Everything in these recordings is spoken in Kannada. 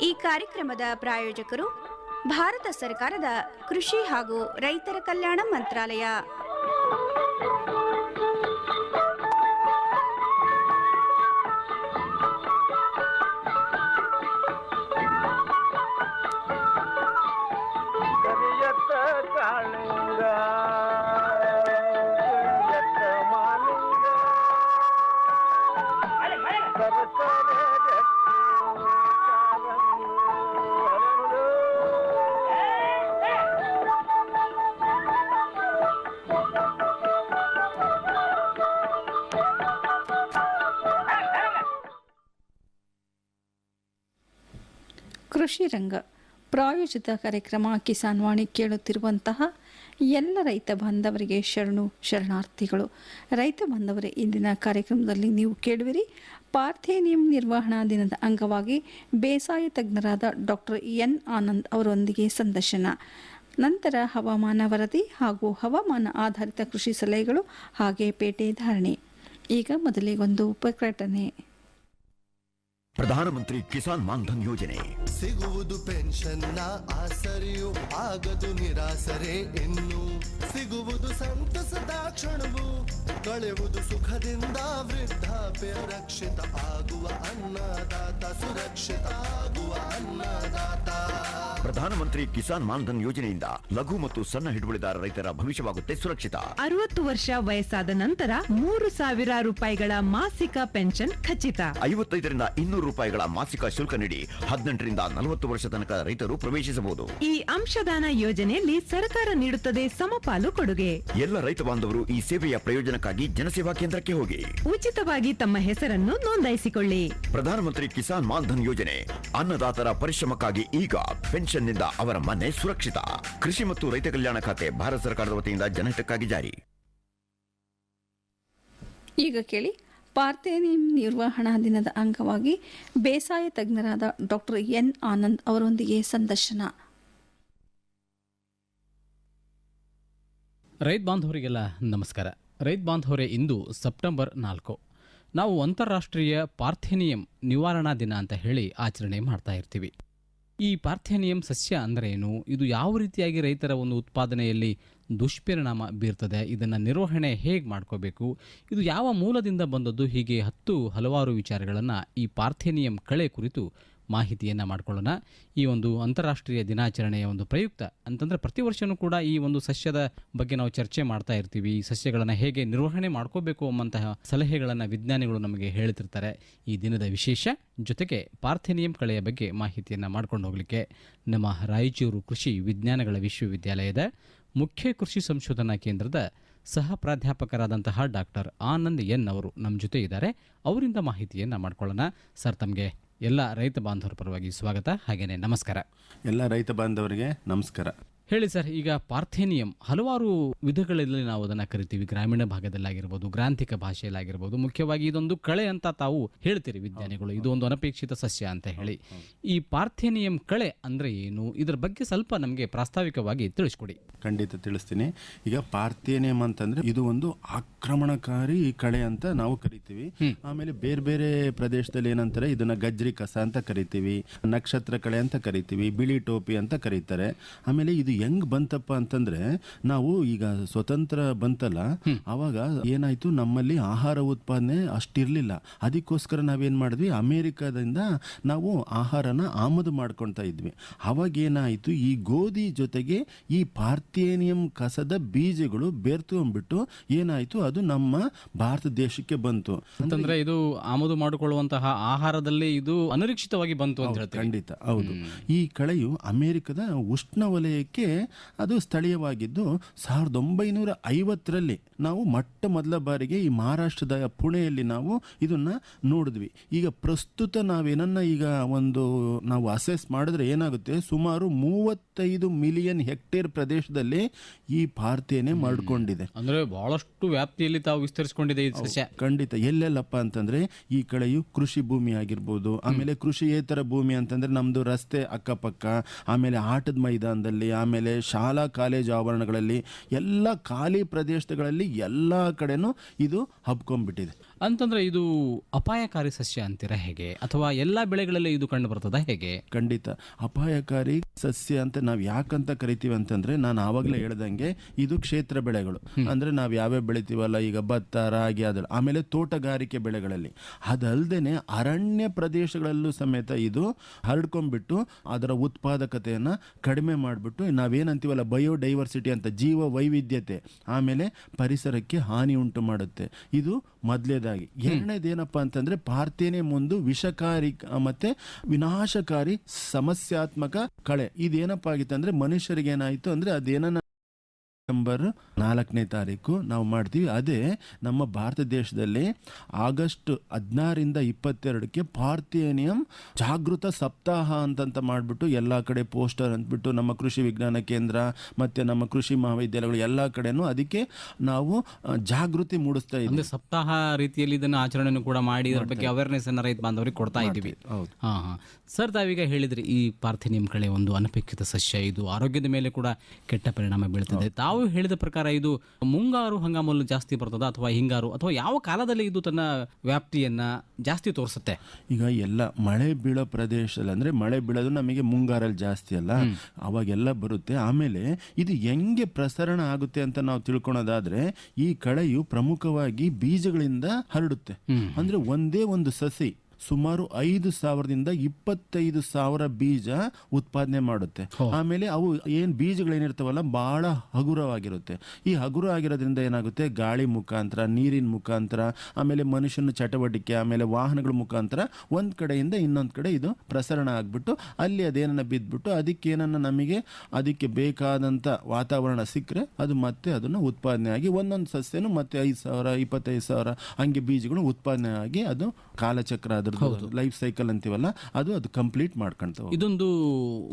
ಈ ಕಾರ್ಯಕ್ರಮದ ಪ್ರಾಯೋಜಕರು ಭಾರತ ಸರ್ಕಾರದ ಕೃಷಿ ಹಾಗೂ ರೈತರ ಕಲ್ಯಾಣ ಮಂತ್ರಾಲಯ. ಕೃಷಿ ರಂಗ. ಪ್ರಾಯೋಜಿತ ಕಾರ್ಯಕ್ರಮ ಕಿಸಾನ್ ವಾಣಿ ಕೇಳುತ್ತಿರುವಂತಹ ಎಲ್ಲ ರೈತ ಬಾಂಧವರಿಗೆ ಶರಣು, ಶರಣಾರ್ಥಿಗಳು. ರೈತ ಬಾಂಧವರೇ, ಇಂದಿನ ಕಾರ್ಯಕ್ರಮದಲ್ಲಿ ನೀವು ಕೇಳುವಿರಿ ಪಾರ್ಥೇನಿಯಂ ನಿರ್ವಹಣಾ ದಿನದ ಅಂಗವಾಗಿ ಬೇಸಾಯ ತಜ್ಞರಾದ ಡಾಕ್ಟರ್ ಎನ್ ಆನಂದ್ ಅವರೊಂದಿಗೆ ಸಂದರ್ಶನ. ನಂತರ ಹವಾಮಾನ ವರದಿ ಹಾಗೂ ಹವಾಮಾನ ಆಧಾರಿತ ಕೃಷಿ ಸಲಹೆಗಳು ಹಾಗೆ ಪೇಟೆ ಧಾರಣೆ. ಈಗ ಮೊದಲಿಗೊಂದು ಪ್ರಕಟಣೆ ಪ್ರಧಾನಮಂತ್ರಿ ಕಿಸಾನ್ ಮಾನ್ಧನ್ ಯೋಜನೆ. ಸಿಗುವುದು ಪೆನ್ಷನ್ನ ಆಸರಿಯು ಆಗದು ನಿರಾಸರೆ ಇನ್ನು. ಸಿಗುವುದು ಸಂತಸದ ಕ್ಷಣವು ಕಳೆಯುವುದು ಸುಖದಿಂದ ವೃದ್ಧಾಪ್ಯ ರಕ್ಷಿತ ಆಗುವ ಅನ್ನದಾತ ಸುರಕ್ಷಿತ ಆಗುವ ಅನ್ನದಾತ. ಪ್ರಧಾನಮಂತ್ರಿ ಕಿಸಾನ್ ಮಾನ್ಧನ್ ಯೋಜನೆಯಿಂದ ಲಘು ಮತ್ತು ಸಣ್ಣ ಹಿಡುವಳಿದಾರ ರೈತರ ಭವಿಷ್ಯವಾಗುತ್ತೆ ಸುರಕ್ಷಿತ. ಅರವತ್ತು ವರ್ಷ ವಯಸ್ಸಾದ ನಂತರ ಮೂರು ಸಾವಿರ ರೂಪಾಯಿಗಳ ಮಾಸಿಕ ಪೆನ್ಷನ್ ಖಚಿತ. ಐವತ್ತೈದರಿಂದ ಇನ್ನೂರು ರೂಪಾಯಿಗಳ ಮಾಸಿಕ ಶುಲ್ಕ ನೀಡಿ ಹದಿನೆಂಟರಿಂದ ನಲವತ್ತು ವರ್ಷ ತನಕ ರೈತರು ಪ್ರವೇಶಿಸಬಹುದು. ಈ ಅಂಶದಾನ ಯೋಜನೆಯಲ್ಲಿ ಸರ್ಕಾರ ನೀಡುತ್ತದೆ ಸಮಪಾಲು ಕೊಡುಗೆ. ಎಲ್ಲ ರೈತ ಬಾಂಧವರು ಈ ಸೇವೆಯ ಪ್ರಯೋಜನಕ್ಕಾಗಿ ಜನಸೇವಾ ಕೇಂದ್ರಕ್ಕೆ ಹೋಗಿ. ಉಚಿತವಾಗಿ ತಮ್ಮ ಹೆಸರನ್ನು ನೋಂದಾಯಿಸಿಕೊಳ್ಳಿ. ಪ್ರಧಾನಮಂತ್ರಿ ಕಿಸಾನ್ ಮಾನ್ಧನ್ ಯೋಜನೆ ಅನ್ನದಾತರ ಪರಿಶ್ರಮಕ್ಕಾಗಿ ಈಗ ಪೆನ್ಷನ್ನಿಂದ ಅವರ ಮನೆ ಸುರಕ್ಷಿತ. ಕೃಷಿ ಮತ್ತು ರೈತ ಕಲ್ಯಾಣ ಖಾತೆ ಭಾರತ ಸರ್ಕಾರದ ವತಿಯಿಂದ ಜನಹಿತಕ್ಕಾಗಿ ಜಾರಿ. ಈಗ ಕೇಳಿ ಪಾರ್ಥೇನಿಯಂ ನಿರ್ವಹಣಾ ದಿನದ ಅಂಗವಾಗಿ ಬೇಸಾಯ ತಜ್ಞರಾದ ಡಾಕ್ಟರ್ ಎನ್ ಆನಂದ್ ಅವರೊಂದಿಗೆ ಸಂದರ್ಶನ. ರೈತ ಬಾಂಧವರಿಗೆಲ್ಲ ನಮಸ್ಕಾರ. ರೈತ ಬಾಂಧವರೇ, ಇಂದು ಸೆಪ್ಟೆಂಬರ್ ನಾಲ್ಕು. ನಾವು ಅಂತಾರಾಷ್ಟ್ರೀಯ ಪಾರ್ಥೇನಿಯಂ ನಿವಾರಣಾ ದಿನ ಅಂತ ಹೇಳಿ ಆಚರಣೆ ಮಾಡ್ತಾ ಇರ್ತೀವಿ. ಈ ಪಾರ್ಥೇನಿಯಂ ಸಸ್ಯ ಅಂದರೆ ಏನು ಇದು ಯಾವ ರೀತಿಯಾಗಿ ರೈತರ ಒಂದು ಉತ್ಪಾದನೆಯಲ್ಲಿ ದುಷ್ಪರಿಣಾಮ ಬೀರ್ತದೆ? ಇದನ್ನು ನಿರ್ವಹಣೆ ಹೇಗೆ ಮಾಡ್ಕೋಬೇಕು? ಇದು ಯಾವ ಮೂಲದಿಂದ ಬಂದದ್ದು? ಹೀಗೆ ಹತ್ತು ಹಲವಾರು ವಿಚಾರಗಳನ್ನು ಈ ಪಾರ್ಥೇನಿಯಂ ಕಳೆ ಕುರಿತು ಮಾಹಿತಿಯನ್ನು ಮಾಡಿಕೊಳ್ಳೋಣ. ಈ ಒಂದು ಅಂತಾರಾಷ್ಟ್ರೀಯ ದಿನಾಚರಣೆಯ ಒಂದು ಪ್ರಯುಕ್ತ ಅಂತಂದರೆ ಪ್ರತಿ ವರ್ಷವೂ ಕೂಡ ಈ ಒಂದು ಸಸ್ಯದ ಬಗ್ಗೆ ನಾವು ಚರ್ಚೆ ಮಾಡ್ತಾ ಇರ್ತೀವಿ. ಈ ಸಸ್ಯಗಳನ್ನು ಹೇಗೆ ನಿರ್ವಹಣೆ ಮಾಡ್ಕೋಬೇಕು ಎಂಬಂತಹ ಸಲಹೆಗಳನ್ನು ವಿಜ್ಞಾನಿಗಳು ನಮಗೆ ಹೇಳ್ತಿರ್ತಾರೆ. ಈ ದಿನದ ವಿಶೇಷ ಜೊತೆಗೆ ಪಾರ್ಥೆನಿಯಂ ಕಳೆಯ ಬಗ್ಗೆ ಮಾಹಿತಿಯನ್ನು ಮಾಡ್ಕೊಂಡು ಹೋಗಲಿಕ್ಕೆ ನಮ್ಮ ರಾಯಚೂರು ಕೃಷಿ ವಿಜ್ಞಾನಗಳ ವಿಶ್ವವಿದ್ಯಾಲಯದ ಮುಖ್ಯ ಕೃಷಿ ಸಂಶೋಧನಾ ಕೇಂದ್ರದ ಸಹ ಪ್ರಾಧ್ಯಾಪಕರಾದಂತಹ ಡಾಕ್ಟರ್ ಆನಂದ್ ಎನ್ ಅವರು ನಮ್ಮ ಜೊತೆ ಇದ್ದಾರೆ. ಅವರಿಂದ ಮಾಹಿತಿಯನ್ನು ಮಾಡ್ಕೊಳ್ಳೋಣ. ಸರ್, ತಮಗೆ ಎಲ್ಲ ರೈತ ಬಾಂಧವರ ಪರವಾಗಿ ಸ್ವಾಗತ. ಹಾಗೇನೆ ನಮಸ್ಕಾರ. ಎಲ್ಲ ರೈತ ಬಾಂಧವರಿಗೆ ನಮಸ್ಕಾರ. ಹೇಳಿ ಸರ್ ಈಗ ಪಾರ್ಥೇನಿಯಂ ಹಲವಾರು ವಿಧಗಳಲ್ಲಿ ನಾವು ಅದನ್ನು ಕರಿತೀವಿ. ಗ್ರಾಮೀಣ ಭಾಗದಲ್ಲಾಗಿರ್ಬೋದು ಗ್ರಾಂಥಿಕ ಭಾಷೆಯಲ್ಲಾಗಿರ್ಬೋದು. ಮುಖ್ಯವಾಗಿ ಇದೊಂದು ಕಳೆ ಅಂತ ತಾವು ಹೇಳ್ತೀರಿ ವಿಜ್ಞಾನಿಗಳು. ಇದು ಒಂದು ಅನಪೇಕ್ಷಿತ ಸಸ್ಯ ಅಂತ ಹೇಳಿ. ಈ ಪಾರ್ಥೇನಿಯಂ ಕಳೆ ಅಂದ್ರೆ ಏನು? ಇದರ ಬಗ್ಗೆ ಸ್ವಲ್ಪ ನಮಗೆ ಪ್ರಾಸ್ತಾವಿಕವಾಗಿ ತಿಳಿಸ್ಕೊಡಿ. ಖಂಡಿತ ತಿಳಿಸ್ತೀನಿ. ಈಗ ಪಾರ್ಥೇನಿಯಂ ಅಂತಂದ್ರೆ ಇದು ಒಂದು ಆಕ್ರಮಣಕಾರಿ ಕಳೆ ಅಂತ ನಾವು ಕರಿತೀವಿ. ಆಮೇಲೆ ಬೇರೆ ಬೇರೆ ಪ್ರದೇಶದಲ್ಲಿ ಏನಂತಾರೆ ಇದನ್ನ ಗಜ್ರಿ ಕಸ ಅಂತ ಕರಿತೀವಿ ನಕ್ಷತ್ರ ಕಳೆ ಅಂತ ಕರಿತೀವಿ ಬಿಳಿ ಟೋಪಿ ಅಂತ ಕರೀತಾರೆ. ಆಮೇಲೆ ಇದು ಹೆಂಗ್ ಬಂತಪ್ಪ ಅಂತಂದ್ರೆ ನಾವು ಈಗ ಸ್ವತಂತ್ರ ಬಂತಲ್ಲ ಅವಾಗ ಏನಾಯ್ತು ನಮ್ಮಲ್ಲಿ ಆಹಾರ ಉತ್ಪಾದನೆ ಅಷ್ಟಿರ್ಲಿಲ್ಲ. ಅದಕ್ಕೋಸ್ಕರ ನಾವೇನ್ ಮಾಡಿದ್ವಿ ಅಮೇರಿಕಾದಿಂದ ನಾವು ಆಹಾರನ ಆಮದು ಮಾಡ್ಕೊಳ್ತಾ ಇದ್ವಿ. ಅವಾಗ ಏನಾಯ್ತು ಈ ಗೋಧಿ ಜೊತೆಗೆ ಈ ಪಾರ್ಥೇನಿಯಂ ಕಸದ ಬೀಜಗಳು ಬೆರ್ತ್ಕೊಂಡ್ಬಿಟ್ಟು ಏನಾಯ್ತು ಅದು ನಮ್ಮ ಭಾರತ ದೇಶಕ್ಕೆ ಬಂತು. ಅಂತಂದ್ರೆ ಇದು ಆಮದು ಮಾಡಿಕೊಳ್ಳುವಂತಹ ಆಹಾರದಲ್ಲಿ ಇದು ಅನಿರೀಕ್ಷಿತವಾಗಿ ಬಂತು ಅಂತ ಹೇಳ್ತೀವಿ. ಖಂಡಿತ ಹೌದು. ಈ ಕಳೆಯು ಅಮೆರಿಕದ ಉಷ್ಣವಲಯಕ್ಕೆ ಅದು ಸ್ಥಳೀಯವಾಗಿದ್ದು ಸಾವಿರದ ಒಂಬೈನೂರ ಐವತ್ತರಲ್ಲಿ ನಾವು ಮೊಟ್ಟ ಮೊದಲ ಬಾರಿಗೆ ಈ ಮಹಾರಾಷ್ಟ್ರದ ಪುಣೆಯಲ್ಲಿ ನಾವು ಇದನ್ನ ನೋಡಿದ್ವಿ. ಈಗ ಪ್ರಸ್ತುತ ನಾವೇನನ್ನ ಈಗ ಒಂದು ನಾವು ಅಸೆಸ್ ಮಾಡಿದ್ರೆ ಏನಾಗುತ್ತೆ? ಸುಮಾರು ಮೂವತ್ತೈದು ಮಿಲಿಯನ್ ಹೆಕ್ಟೇರ್ ಪ್ರದೇಶದಲ್ಲಿ ಈ ಪಾರ್ಥೇನೆ ಮಾಡಿಕೊಂಡಿದೆ. ಅಂದ್ರೆ ಬಹಳಷ್ಟು ವ್ಯಾಪ್ತಿಯಲ್ಲಿ ತಾವು ವಿಸ್ತರಿಸಿಕೊಂಡಿದೆ ಖಂಡಿತ. ಎಲ್ಲೆಲ್ಲಪ್ಪ ಅಂತಂದ್ರೆ ಈ ಕಡೆಯು ಕೃಷಿ ಭೂಮಿ ಆಗಿರ್ಬೋದು ಆಮೇಲೆ ಕೃಷಿಯೇತರ ಭೂಮಿ ಅಂತಂದ್ರೆ ನಮ್ಮದು ರಸ್ತೆ ಅಕ್ಕಪಕ್ಕ ಆಮೇಲೆ ಆಟದ ಮೈದಾನದಲ್ಲಿ ಆಮೇಲೆ ಆಮೇಲೆ ಶಾಲಾ ಕಾಲೇಜು ಆವರಣಗಳಲ್ಲಿ ಎಲ್ಲ ಖಾಲಿ ಪ್ರದೇಶಗಳಲ್ಲಿ ಎಲ್ಲ ಕಡೆನೂ ಇದು ಹಬ್ಕೊಂಡ್ಬಿಟ್ಟಿದೆ. ಅಂತಂದ್ರೆ ಇದು ಅಪಾಯಕಾರಿ ಸಸ್ಯ ಅಂತೀರಾ ಹೇಗೆ? ಅಥವಾ ಎಲ್ಲಾ ಬೆಳೆಗಳಲ್ಲಿ ಇದು ಕಂಡು ಬರ್ತದ ಹೇಗೆ? ಖಂಡಿತ. ಅಪಾಯಕಾರಿ ಸಸ್ಯ ಅಂತ ನಾವು ಯಾಕಂತ ಕರಿತೀವಿ ಅಂತಂದ್ರೆ ನಾನು ಆವಾಗಲೇ ಹೇಳ್ದಂಗೆ ಇದು ಕ್ಷೇತ್ರ ಬೆಳೆಗಳು. ಅಂದ್ರೆ ನಾವು ಯಾವ್ಯಾವ ಬೆಳಿತೀವಲ್ಲ ಈಗ ಭತ್ತ ರಾಗಿ ಅದ್ರ ಆಮೇಲೆ ತೋಟಗಾರಿಕೆ ಬೆಳೆಗಳಲ್ಲಿ. ಅದಲ್ದೇನೆ ಅರಣ್ಯ ಪ್ರದೇಶಗಳಲ್ಲೂ ಸಮೇತ ಇದು ಹರಡ್ಕೊಂಡ್ಬಿಟ್ಟು ಅದರ ಉತ್ಪಾದಕತೆಯನ್ನ ಕಡಿಮೆ ಮಾಡಿಬಿಟ್ಟು ನಾವೇನಂತೀವಲ್ಲ ಬಯೋಡೈವರ್ಸಿಟಿ ಅಂತ ಜೀವ ವೈವಿಧ್ಯತೆ ಆಮೇಲೆ ಪರಿಸರಕ್ಕೆ ಹಾನಿ ಉಂಟು ಮಾಡುತ್ತೆ. ಇದು ಮೊದಲೇದಾಗಿ ಎರಡನೇದೇನಪ್ಪ ಅಂತಂದ್ರೆ ಪಾರ್ಥೇನೆ ಒಂದು ವಿಷಕಾರಿ ಮತ್ತೆ ವಿನಾಶಕಾರಿ ಸಮಸ್ಯಾತ್ಮಕ ಕಳೆ. ಇದೇನಪ್ಪ ಆಗಿತ್ತು ಅಂದ್ರೆ ಮನುಷ್ಯರಿಗೆ ಏನಾಯ್ತು ಅಂದ್ರೆ ಅದೇನ ನವೆಂಬರ್ ನಾಲ್ಕನೇ ತಾರೀಕು ನಾವು ಮಾಡ್ತೀವಿ. ಅದೇ ನಮ್ಮ ಭಾರತ ದೇಶದಲ್ಲಿ ಆಗಸ್ಟ್ ಹದಿನಾರಿಂದ ಇಪ್ಪತ್ತೆರಡಕ್ಕೆ ಪಾರ್ಥೇನಿಯಂ ಜಾಗೃತ ಸಪ್ತಾಹ ಅಂತಂತ ಮಾಡಿಬಿಟ್ಟು ಎಲ್ಲ ಕಡೆ ಪೋಸ್ಟರ್ ಅಂದ್ಬಿಟ್ಟು ನಮ್ಮ ಕೃಷಿ ವಿಜ್ಞಾನ ಕೇಂದ್ರ ಮತ್ತು ನಮ್ಮ ಕೃಷಿ ಮಹಾವಿದ್ಯಾಲಯಗಳು ಎಲ್ಲ ಕಡೆನೂ ಅದಕ್ಕೆ ನಾವು ಜಾಗೃತಿ ಮೂಡಿಸ್ತಾ ಇದ್ದೀವಿ. ಸಪ್ತಾಹ ರೀತಿಯಲ್ಲಿ ಇದನ್ನು ಆಚರಣೆಯನ್ನು ಕೂಡ ಮಾಡಿ ಇದರ ಬಗ್ಗೆ ಅವೇರ್ನೆಸ್ ಅನ್ನು ರೈತ ಬಾಂಧವರಿಗೆ ಕೊಡ್ತಾ ಇದ್ದೀವಿ. ಹೌದು. ಹಾ ಹಾ. ಸರ್ ತಾವೀಗ ಹೇಳಿದ್ರಿ ಈ ಪಾರ್ಥಿನಿಯಂ ಕಳೆ ಒಂದು ಅನಪೇಕ್ಷಿತ ಸಸ್ಯ ಇದು. ಆರೋಗ್ಯದ ಮೇಲೆ ಕೂಡ ಕೆಟ್ಟ ಪರಿಣಾಮ ಬೀಳ್ತದೆ. ತಾವು ಹೇಳಿದ ಪ್ರಕಾರ ಇದು ಮುಂಗಾರು ಹಂಗಾಮಲ್ಲಿ ಜಾಸ್ತಿ ಬರ್ತದ ಅಥವಾ ಹಿಂಗಾರು ಅಥವಾ ಯಾವ ಕಾಲದಲ್ಲಿ ಇದು ತನ್ನ ವ್ಯಾಪ್ತಿಯನ್ನ ಜಾಸ್ತಿ ತೋರಿಸುತ್ತೆ? ಈಗ ಎಲ್ಲ ಮಳೆ ಬೀಳೋ ಪ್ರದೇಶದಲ್ಲಿ ಅಂದ್ರೆ ಮಳೆ ಬೀಳೋದು ನಮಗೆ ಮುಂಗಾರಲ್ಲಿ ಜಾಸ್ತಿ ಅಲ್ಲ. ಅವಾಗೆಲ್ಲ ಬರುತ್ತೆ. ಆಮೇಲೆ ಇದು ಹೆಂಗೆ ಪ್ರಸರಣ ಆಗುತ್ತೆ ಅಂತ ನಾವು ತಿಳ್ಕೊಳೋದಾದ್ರೆ ಈ ಕಳೆಯು ಪ್ರಮುಖವಾಗಿ ಬೀಜಗಳಿಂದ ಹರಡುತ್ತೆ. ಅಂದ್ರೆ ಒಂದೇ ಒಂದು ಸಸಿ ಸುಮಾರು ಐದು ಸಾವಿರದಿಂದ ಇಪ್ಪತ್ತೈದು ಸಾವಿರ ಬೀಜ ಉತ್ಪಾದನೆ ಮಾಡುತ್ತೆ. ಆಮೇಲೆ ಅವು ಏನ್ ಬೀಜಗಳೇನಿರ್ತಾವಲ್ಲ ಬಹಳ ಹಗುರವಾಗಿರುತ್ತೆ. ಈ ಹಗುರ ಆಗಿರೋದ್ರಿಂದ ಏನಾಗುತ್ತೆ? ಗಾಳಿ ಮುಖಾಂತರ ನೀರಿನ ಮುಖಾಂತರ ಆಮೇಲೆ ಮನುಷ್ಯನ ಚಟವಟಿಕೆ ಆಮೇಲೆ ವಾಹನಗಳ ಮುಖಾಂತರ ಒಂದ್ ಕಡೆಯಿಂದ ಇನ್ನೊಂದ್ ಕಡೆ ಇದು ಪ್ರಸರಣ ಆಗ್ಬಿಟ್ಟು ಅಲ್ಲಿ ಅದೇನನ್ನ ಬಿದ್ದ್ಬಿಟ್ಟು ಅದಕ್ಕೆ ಏನನ್ನ ನಮಗೆ ಅದಕ್ಕೆ ಬೇಕಾದಂತ ವಾತಾವರಣ ಸಿಕ್ಕರೆ ಅದು ಮತ್ತೆ ಅದನ್ನ ಉತ್ಪಾದನೆ ಆಗಿ ಒಂದೊಂದು ಸಸ್ಯನು ಮತ್ತೆ ಐದು ಸಾವಿರ ಇಪ್ಪತ್ತೈದು ಸಾವಿರ ಹಂಗೆ ಬೀಜಗಳು ಉತ್ಪಾದನೆ ಆಗಿ ಅದು ಕಾಲಚಕ್ರ ಅದ್ರದ್ದು ಲೈಫ್ ಸೈಕಲ್ ಅಂತೀವಲ್ಲ ಅದು ಅದು ಕಂಪ್ಲೀಟ್ ಮಾಡ್ಕೊಂತ ಇದೊಂದು